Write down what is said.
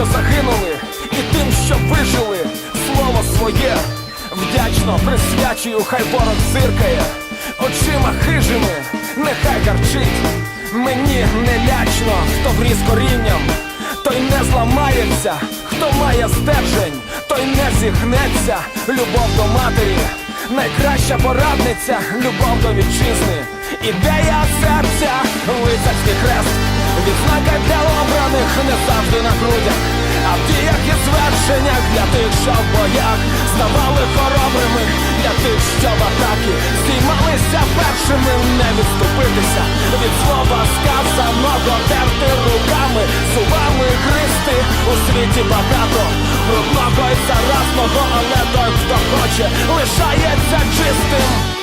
що загинули, і тим, що вижили, слово своє вдячно присвячую, хай ворог зиркає, очима хижими, нехай гарчить, мені нелячно, хто вріз корінням, той не зламається, хто має стержень, той не зігнеться, любов до матері, найкраща порадниця, любов до вітчизни, ідея серця, лицарський хрест. Відзнака для обраних. Не завжди на грудях і звершеннях для тих, що в боях ставали хоробрими, для тих, що в атаки здіймалися першими, не відступитися від слова сказаного, терти руками, зубами гристи у світі багато брудного і заразного, але той, хто хоче, лишається чистим.